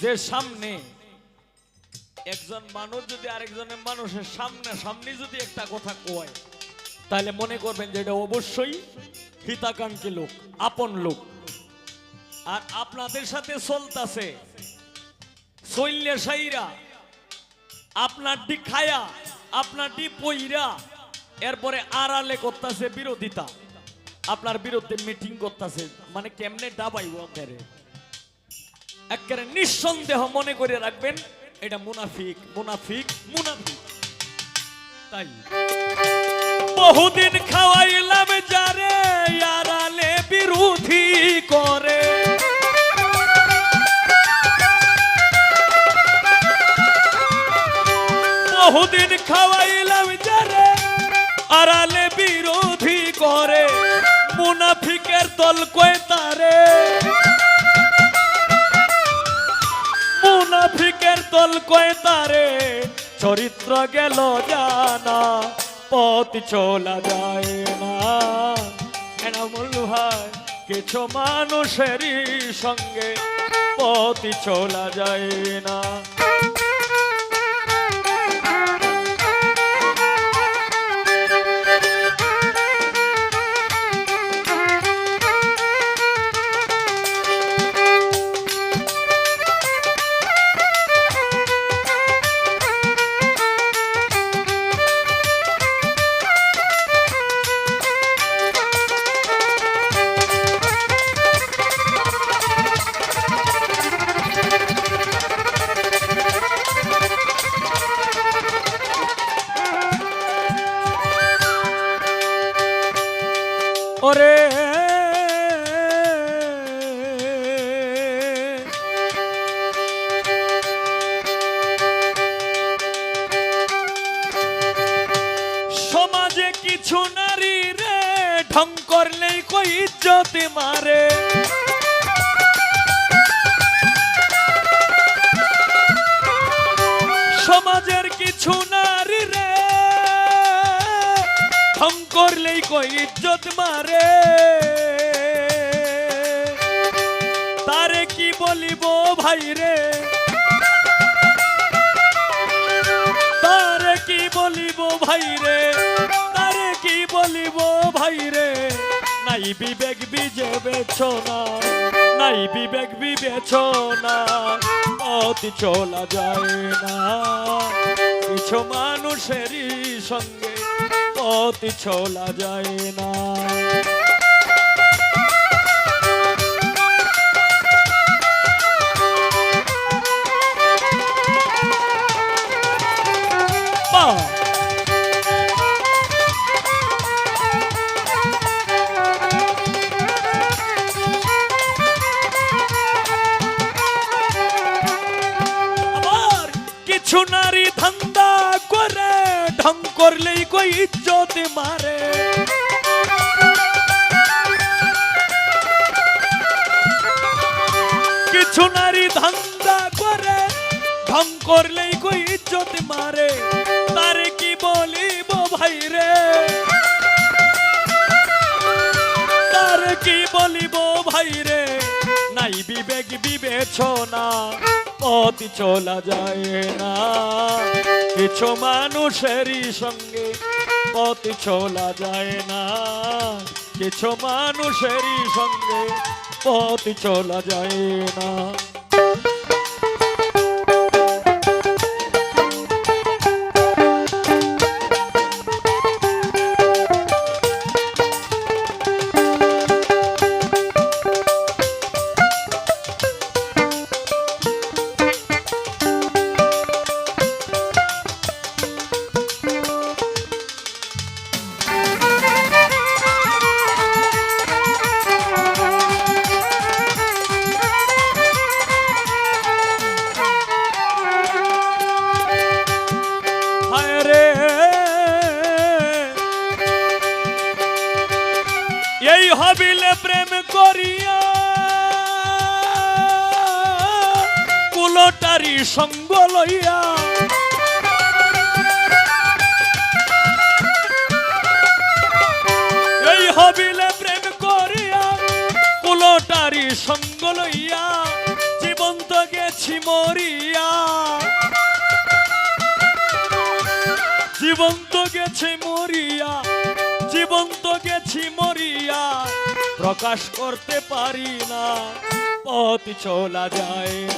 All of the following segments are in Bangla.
যে সামনে একজন মানুষ যদি আরেকজনের মানুষের সামনে সামনে যদি একটা কথা কয়, তাহলে মনে করবেন যে এটা অবশ্যই হিতাকাঙ্ক্ষী লোক, আপন লোক। আর আপনাদের সাথে চলতাছে। শৈল্য সাইরা, আপনার ডি খায়া, আপনার ডি পইরা, এরপরে আড়ালে করতেছে বিরোধিতা। আপনার বিরুদ্ধে মিটিং করতেছে। মানে কেমনে ডাবাই ওদের একেবারে নিঃসন্দেহ মনে করে রাখবেন, এটা মুনাফিক মুনাফিক মুনাফিক। তাই। বহুদিন খাওয়াইলাম যারে, আড়ালে বিরোধী করে। বহুদিন খাওয়াইলাম যারে, আড়ালে বিরোধী করে। মুনাফিকের দল কয় তারে? মুনাফিকের দল কয় তারে? চরিত্র গেল জানা, পথ চলা যায় না। এনামুল ভাই কিছু মানুষেরই সঙ্গে পথ চলা যায় না। কিছু নারী রে, ঢং করলেই কই ইজ্জত মারে। সমাজের কিছু নারী রে, ঢং করলেই কই ইজ্জত মারে। তারে কি বলিব ভাই রে? তারে কি বলিব ভাই রে? রে নাই বিবেক বিবেচনা, নাই বিবেক বিবেচনা অতি চলা যায় না। কিছু মানুষেরই সঙ্গে অতি চলা যায় না। করলেই কই ইজ্জত মারে। কিছু নারী ধান্দা করে, ঢং করলেই কই ইজ্জত মারে। তারে কি বলিব ভাই রে? তারে কি বলিব ভাই রে? নাই বিবেক বিবেচনা। পথ চলা যায় না। কিছু মানুষেরই সঙ্গে অতি চলা যায় না। কিছু মানুষেরই সঙ্গে পথ চলা যায় না। কুলটারি সঙ্গ লইয়া। এই হবিলে প্রেম করিয়া, কুলটারি সঙ্গ লইয়া, জীবন্ত গেছি মরিয়া। জীবন্ত গেছে মরিয়া, জীবন্ত গেছি মরিয়া, প্রকাশ করতে পারি না, পথ চলা যায়।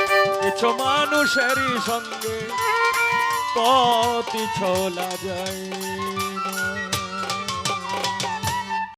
কিছু মানুষেরই সঙ্গে পথ ছোলা যায়।